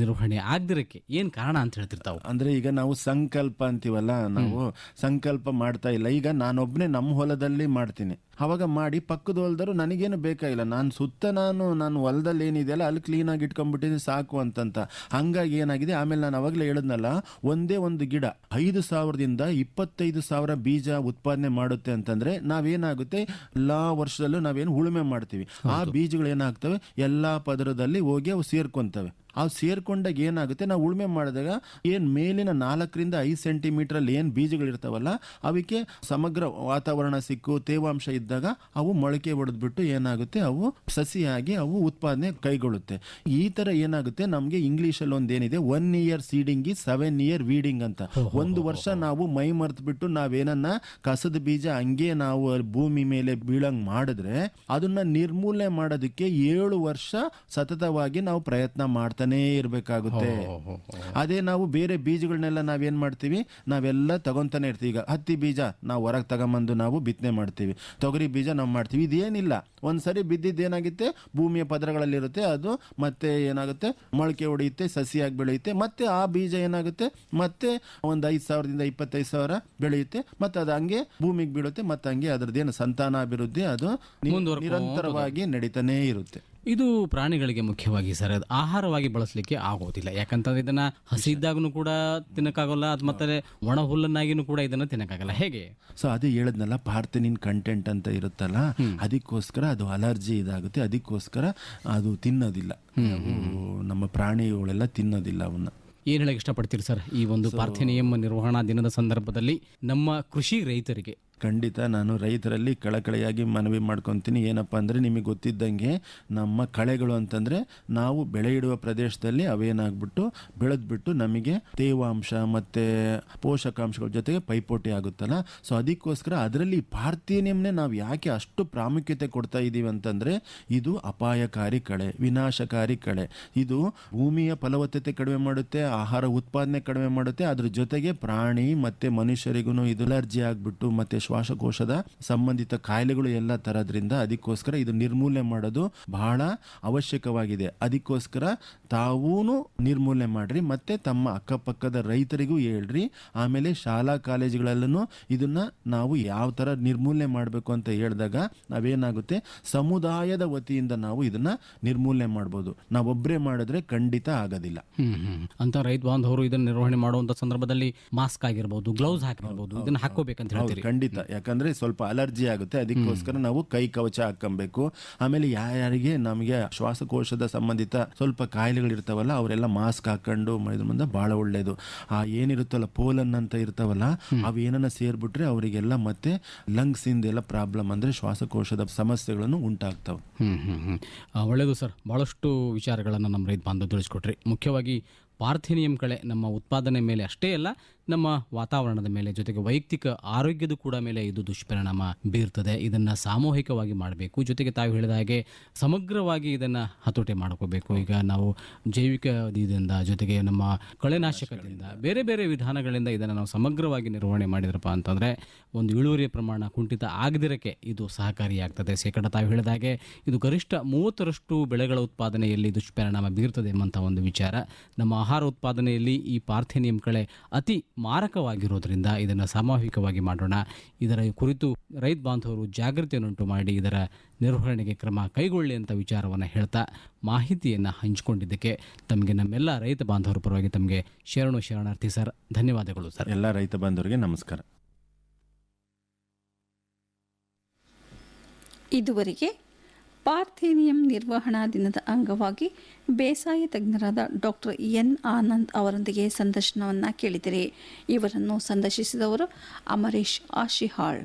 ನಿರ್ವಹಣೆ ಆಗದಿರಕ್ಕೆ? ಏನು ಕಾರಣ ಅಂತ ಹೇಳ್ತಿರ್ತಾವೆ? ಅಂದ್ರೆ ಈಗ ನಾವು ಸಂಕಲ್ಪ ಅಂತೀವಲ್ಲ ನಾವು ಸಂಕಲ್ಪ ಮಾಡ್ತಾ ಇಲ್ಲ. ಈಗ ನಾನೊಬ್ಬನೇ ನಮ್ಮ ಹೊಲದಲ್ಲಿ ಮಾಡ್ತೀನಿ. ಅವಾಗ ಮಾಡಿ ಪಕ್ಕದ ಹೊಲ್ದರು ನನಗೇನು ಬೇಕಾಗಿಲ್ಲ ನಾನು ಸುತ್ತ ನಾನು ನಾನು ಹೊಲದಲ್ಲಿ ಏನಿದೆಯಲ್ಲ ಅಲ್ಲಿ ಕ್ಲೀನಾಗಿ ಇಟ್ಕೊಂಡ್ಬಿಟ್ಟಿದ್ದೀನಿ ಸಾಕು ಅಂತಂತ. ಹಂಗಾಗಿ ಏನಾಗಿದೆ ಆಮೇಲೆ ನಾನು ಅವಾಗಲೇ ಹೇಳಿದ್ನಲ್ಲ ಒಂದೇ ಒಂದು ಗಿಡ ಐದು ಸಾವಿರದಿಂದ ಇಪ್ಪತ್ತೈದು ಸಾವಿರ ಬೀಜ ಉತ್ಪಾದನೆ ಮಾಡುತ್ತೆ ಅಂತಂದ್ರೆ ನಾವೇನಾಗುತ್ತೆ ಎಲ್ಲ ವರ್ಷದಲ್ಲೂ ನಾವೇನು ಉಳುಮೆ ಮಾಡ್ತೀವಿ. ಆ ಬೀಜಗಳು ಏನಾಗ್ತವೆ ಎಲ್ಲಾ ಪದರದಲ್ಲಿ ಹೋಗಿ ಅವು ಸೇರ್ಕೊಂತವೆ. ಅವು ಸೇರ್ಕೊಂಡಾಗ ಏನಾಗುತ್ತೆ? ನಾವು ಉಳುಮೆ ಮಾಡಿದಾಗ ಏನು ಮೇಲಿನ ನಾಲ್ಕರಿಂದ ಐದು ಸೆಂಟಿಮೀಟರ್ ಅಲ್ಲಿ ಏನು ಬೀಜಗಳು ಇರ್ತಾವಲ್ಲ ಅವಕ್ಕೆ ಸಮಗ್ರ ವಾತಾವರಣ ಸಿಕ್ಕು ತೇವಾಂಶ ಇದ್ದಾಗ ಅವು ಮೊಳಕೆ ಹೊಡೆದ್ಬಿಟ್ಟು ಏನಾಗುತ್ತೆ? ಅವು ಸಸಿಯಾಗಿ ಅವು ಉತ್ಪಾದನೆ ಕೈಗೊಳ್ಳುತ್ತೆ. ಈ ತರ ಏನಾಗುತ್ತೆ? ನಮಗೆ ಇಂಗ್ಲೀಷಲ್ಲಿ ಒಂದು ಏನಿದೆ one year seeding is seven year weeding ಅಂತ ಒಂದು ವರ್ಷ ನಾವು ಮೈ ಮರೆತುಬಿಟ್ಟು ನಾವೇನನ್ನ ಕಸದ ಬೀಜ ಹಂಗೆ ನಾವು ಭೂಮಿ ಮೇಲೆ ಬೀಳಂಗ್ ಮಾಡಿದ್ರೆ ಅದನ್ನ ನಿರ್ಮೂಲನೆ ಮಾಡೋದಕ್ಕೆ ಏಳು ವರ್ಷ ಸತತವಾಗಿ ನಾವು ಪ್ರಯತ್ನ ಮಾಡ್ತಾನೆ ಇರಬೇಕಾಗುತ್ತೆ. ಅದೇ ನಾವು ಬೇರೆ ಬೀಜಗಳನ್ನೆಲ್ಲ ನಾವೇನ್ ಮಾಡ್ತೀವಿ? ನಾವೆಲ್ಲ ತಗೊಂತಾನೆ ಇರ್ತೀವಿ. ಈಗ ಹತ್ತಿ ಬೀಜ ನಾವು ಹೊರಗೆ ತಗೊಂಬಂದು ನಾವು ಬಿತ್ತನೆ ಮಾಡ್ತೀವಿ. ತೊಗರಿ ಬೀಜ ನಾವು ಮಾಡ್ತೀವಿ. ಇದೇನಿಲ್ಲ. ಒಂದ್ಸರಿ ಬಿದ್ದಿದ್ದು ಏನಾಗುತ್ತೆ? ಭೂಮಿಯ ಪದರಗಳಲ್ಲಿರುತ್ತೆ. ಅದು ಮತ್ತೆ ಏನಾಗುತ್ತೆ? ಮೊಳಕೆ ಹೊಡೆಯುತ್ತೆ ಸಸಿಯಾಗಿ ಬೆಳೆಯುತ್ತೆ. ಮತ್ತೆ ಆ ಬೀಜ ಏನಾಗುತ್ತೆ? ಮತ್ತೆ ಒಂದು ಐದು ಸಾವಿರದಿಂದ ಇಪ್ಪತ್ತೈದು ಸಾವಿರ ಬೆಳೆಯುತ್ತೆ. ಮತ್ತೆ ಅದು ಹಂಗೆ ಭೂಮಿಗೆ ಬೀಳುತ್ತೆ. ಮತ್ತೆ ಹಂಗೆ ಅದ್ರದ್ದೇನು ಸಂತಾನಾಭಿವೃದ್ಧಿ ಅದು ನಿರಂತರವಾಗಿ ನಡೀತಾನೇ ಇರುತ್ತೆ. ಇದು ಪ್ರಾಣಿಗಳಿಗೆ ಮುಖ್ಯವಾಗಿ ಸರ್. ಅದು ಆಹಾರವಾಗಿ ಬಳಸಲಿಕ್ಕೆ ಆಗೋದಿಲ್ಲ. ಯಾಕಂತಂದ್ರೆ ಇದನ್ನ ಹಸಿದ್ದಾಗೂ ಕೂಡ ತಿನ್ನಕ್ಕಾಗಲ್ಲ ಅದು ಮತ್ತೆ ಒಣ ಹುಲ್ಲನ್ನಾಗಿನೂ ಕೂಡ ಇದನ್ನ ತಿನ್ನಕ್ಕಾಗಲ್ಲ. ಹೇಗೆ? ಸೊ ಅದೇ ಹೇಳದ್ನಲ್ಲ ಪಾರ್ಥೆನಿನ್ ಕಂಟೆಂಟ್ ಅಂತ ಇರುತ್ತಲ್ಲ ಅದಕ್ಕೋಸ್ಕರ ಅದು ಅಲರ್ಜಿ ಇದಾಗುತ್ತೆ ಅದಕ್ಕೋಸ್ಕರ ಅದು ತಿನ್ನೋದಿಲ್ಲ. ನಮ್ಮ ಪ್ರಾಣಿಗಳೆಲ್ಲ ತಿನ್ನೋದಿಲ್ಲ ಅವನ್ನ. ಏನು ಹೇಳಕ್ಕೆ ಇಷ್ಟಪಡ್ತೀರಿ ಸರ್? ಈ ಒಂದು ಪಾರ್ಥೆನಿಯಂ ನಿರ್ವಹಣಾ ದಿನದ ಸಂದರ್ಭದಲ್ಲಿ ನಮ್ಮ ಕೃಷಿ ರೈತರಿಗೆ ಖಂಡಿತ ನಾನು ರೈತರಲ್ಲಿ ಕಳಕಳಿಯಾಗಿ ಮನವಿ ಮಾಡ್ಕೊತೀನಿ. ಏನಪ್ಪ ಅಂದರೆ ನಿಮಗೆ ಗೊತ್ತಿದ್ದಂಗೆ ನಮ್ಮ ಕಳೆಗಳು ಅಂತಂದರೆ ನಾವು ಬೆಳೆ ಪ್ರದೇಶದಲ್ಲಿ ಅವೇನಾಗ್ಬಿಟ್ಟು ಬೆಳೆದ್ಬಿಟ್ಟು ನಮಗೆ ತೇವಾಂಶ ಮತ್ತು ಪೋಷಕಾಂಶಗಳ ಜೊತೆಗೆ ಪೈಪೋಟಿ ಆಗುತ್ತಲ್ಲ. ಸೊ ಅದಕ್ಕೋಸ್ಕರ ಅದರಲ್ಲಿ ಪಾರ್ಥೇನಿಯಂನೇ ನಾವು ಯಾಕೆ ಅಷ್ಟು ಪ್ರಾಮುಖ್ಯತೆ ಕೊಡ್ತಾ ಇದ್ದೀವಿ ಅಂತಂದರೆ ಇದು ಅಪಾಯಕಾರಿ ಕಳೆ, ವಿನಾಶಕಾರಿ ಕಳೆ. ಇದು ಭೂಮಿಯ ಫಲವತ್ತತೆ ಕಡಿಮೆ ಮಾಡುತ್ತೆ, ಆಹಾರ ಉತ್ಪಾದನೆ ಕಡಿಮೆ ಮಾಡುತ್ತೆ, ಅದ್ರ ಜೊತೆಗೆ ಪ್ರಾಣಿ ಮತ್ತು ಮನುಷ್ಯರಿಗೂ ಇದು ಅಲರ್ಜಿ ಆಗಿಬಿಟ್ಟು ಮತ್ತೆ ಶ್ವಾಸಕೋಶದ ಸಂಬಂಧಿತ ಕಾಯಿಲೆಗಳು ಎಲ್ಲ ತರೋದ್ರಿಂದ ಅದಕ್ಕೋಸ್ಕರ ಇದು ನಿರ್ಮೂಲನೆ ಮಾಡೋದು ಬಹಳ ಅವಶ್ಯಕವಾಗಿದೆ. ಅದಕ್ಕೋಸ್ಕರ ತಾವೂನು ನಿರ್ಮೂಲನೆ ಮಾಡ್ರಿ ಮತ್ತೆ ತಮ್ಮ ಅಕ್ಕಪಕ್ಕದ ರೈತರಿಗೂ ಹೇಳ್ರಿ. ಆಮೇಲೆ ಶಾಲಾ ಕಾಲೇಜುಗಳಲ್ಲೂ ಇದನ್ನ ನಾವು ಯಾವ ತರ ನಿರ್ಮೂಲನೆ ಮಾಡಬೇಕು ಅಂತ ಹೇಳಿದಾಗ ನಾವೇನಾಗುತ್ತೆ ಸಮುದಾಯದ ವತಿಯಿಂದ ನಾವು ಇದನ್ನ ನಿರ್ಮೂಲನೆ ಮಾಡ್ಬೋದು. ನಾವೊಬ್ಬರೇ ಮಾಡಿದ್ರೆ ಖಂಡಿತ ಆಗೋದಿಲ್ಲ. ಅಂತ ರೈತ ಬಾಂಧವರು ಇದನ್ನ ನಿರ್ವಹಣೆ ಮಾಡುವಂತ ಸಂದರ್ಭದಲ್ಲಿ ಮಾಸ್ಕ್ ಆಗಿರ್ಬೋದು ಗ್ಲೌಸ್ ಹಾಕಿರ್ಬೋದು ಇದನ್ನ ಹಾಕೋಬೇಕಂತ ಹೇಳ್ತೀರಿ. ಖಂಡಿತ. ಅಂತ ಯಾಕಂದ್ರೆ ಸ್ವಲ್ಪ ಅಲರ್ಜಿ ಆಗುತ್ತೆ. ಅದಕ್ಕೋಸ್ಕರ ನಾವು ಕೈ ಕವಚ ಹಾಕೊಬೇಕು ಆಮೇಲೆ ಯಾರ್ಯಾರಿಗೆ ನಮಗೆ ಶ್ವಾಸಕೋಶದ ಸಂಬಂಧಿತ ಸ್ವಲ್ಪ ಕಾಯಿಲೆಗಳಿರ್ತಾವಲ್ಲ ಅವರೆಲ್ಲ ಮಾಸ್ಕ್ ಹಾಕೊಂಡು ಮಾಡಿದ್ರಿಂದ ಮುಂದೆ ಬಹಳ ಒಳ್ಳೇದು. ಆ ಏನಿರುತ್ತಲ್ಲ ಪೋಲನ್ ಅಂತ ಇರ್ತಾವಲ್ಲ ಅವೇನನ್ನ ಸೇರ್ಬಿಟ್ರೆ ಅವರಿಗೆಲ್ಲ ಮತ್ತೆ ಲಂಗ್ಸ್ ಇಂದೆಲ್ಲ ಪ್ರಾಬ್ಲಮ್ ಅಂದ್ರೆ ಶ್ವಾಸಕೋಶದ ಸಮಸ್ಯೆಗಳನ್ನು ಉಂಟಾಗ್ತವೆ. ಒಳ್ಳೆಯದು ಸರ್. ಬಹಳಷ್ಟು ವಿಚಾರಗಳನ್ನು ನಮ್ಮ ರೈತ ಬಂದು ತಿಳಿಸ್ಕೊಟ್ರಿ. ಮುಖ್ಯವಾಗಿ ಪಾರ್ಥಿನಿಯಂ ಕಳೆ ನಮ್ಮ ಉತ್ಪಾದನೆ ಮೇಲೆ ಅಷ್ಟೇ ಅಲ್ಲ ನಮ್ಮ ವಾತಾವರಣದ ಮೇಲೆ ಜೊತೆಗೆ ವೈಯಕ್ತಿಕ ಆರೋಗ್ಯದ ಕೂಡ ಮೇಲೆ ಇದು ದುಷ್ಪರಿಣಾಮ ಬೀರ್ತದೆ. ಇದನ್ನು ಸಾಮೂಹಿಕವಾಗಿ ಮಾಡಬೇಕು. ಜೊತೆಗೆ ತಾವು ಹೇಳಿದ ಹಾಗೆ ಸಮಗ್ರವಾಗಿ ಇದನ್ನು ಹತೋಟಿ ಮಾಡ್ಕೋಬೇಕು. ಈಗ ನಾವು ಜೈವಿಕ ಇದರಿಂದ ಜೊತೆಗೆ ನಮ್ಮ ಕಳೆನಾಶಕದಿಂದ ಬೇರೆ ಬೇರೆ ವಿಧಾನಗಳಿಂದ ಇದನ್ನು ನಾವು ಸಮಗ್ರವಾಗಿ ನಿರ್ವಹಣೆ ಮಾಡಿದ್ರಪ್ಪ ಅಂತಂದರೆ ಒಂದು ಇಳುವರಿಯ ಪ್ರಮಾಣ ಕುಂಠಿತ ಆಗದಿರಕ್ಕೆ ಇದು ಸಹಕಾರಿಯಾಗ್ತದೆ. ಶೇಕಡ ತಾವು ಹೇಳಿದ ಹಾಗೆ ಇದು ಗರಿಷ್ಠ ಮೂವತ್ತರಷ್ಟು ಬೆಳೆಗಳ ಉತ್ಪಾದನೆಯಲ್ಲಿ ದುಷ್ಪರಿಣಾಮ ಬೀರ್ತದೆ ಎಂಬಂಥ ಒಂದು ವಿಚಾರ. ನಮ್ಮ ಆಹಾರ ಉತ್ಪಾದನೆಯಲ್ಲಿ ಈ ಪಾರ್ಥೆನಿಯಂ ಕಳೆ ಅತಿ ಮಾರಕವಾಗಿರೋದ್ರಿಂದ ಇದನ್ನು ಸಾಮೂಹಿಕವಾಗಿ ಮಾಡೋಣ. ಇದರ ಕುರಿತು ರೈತ ಬಾಂಧವರು ಜಾಗೃತಿಯನ್ನುಂಟು ಮಾಡಿ ಇದರ ನಿರ್ವಹಣೆಗೆ ಕ್ರಮ ಕೈಗೊಳ್ಳಿ ಅಂತ ವಿಚಾರವನ್ನು ಹೇಳ್ತಾ ಮಾಹಿತಿಯನ್ನು ಹಂಚಿಕೊಂಡಿದ್ದಕ್ಕೆ ತಮಗೆ ನಮ್ಮೆಲ್ಲ ರೈತ ಬಾಂಧವರ ಪರವಾಗಿ ತಮಗೆ ಶರಣು ಶರಣಾರ್ಥಿ ಸರ್ ಧನ್ಯವಾದಗಳು ಸರ್. ಎಲ್ಲ ರೈತ ಬಾಂಧವರಿಗೆ ನಮಸ್ಕಾರ. ಇದುವರೆಗೆ ಪಾರ್ಥೇನಿಯಂ ನಿರ್ವಹಣಾ ದಿನದ ಅಂಗವಾಗಿ ಬೇಸಾಯ ತಜ್ಞರಾದ ಡಾಕ್ಟರ್ ಎನ್ ಆನಂದ್ ಅವರೊಂದಿಗೆ ಸಂದರ್ಶನವನ್ನು ಕೇಳಿದಿರಿ. ಇವರನ್ನು ಸಂದರ್ಶಿಸಿದವರು ಅಮರೀಶ್ ಆಶಿಹಾಳ್.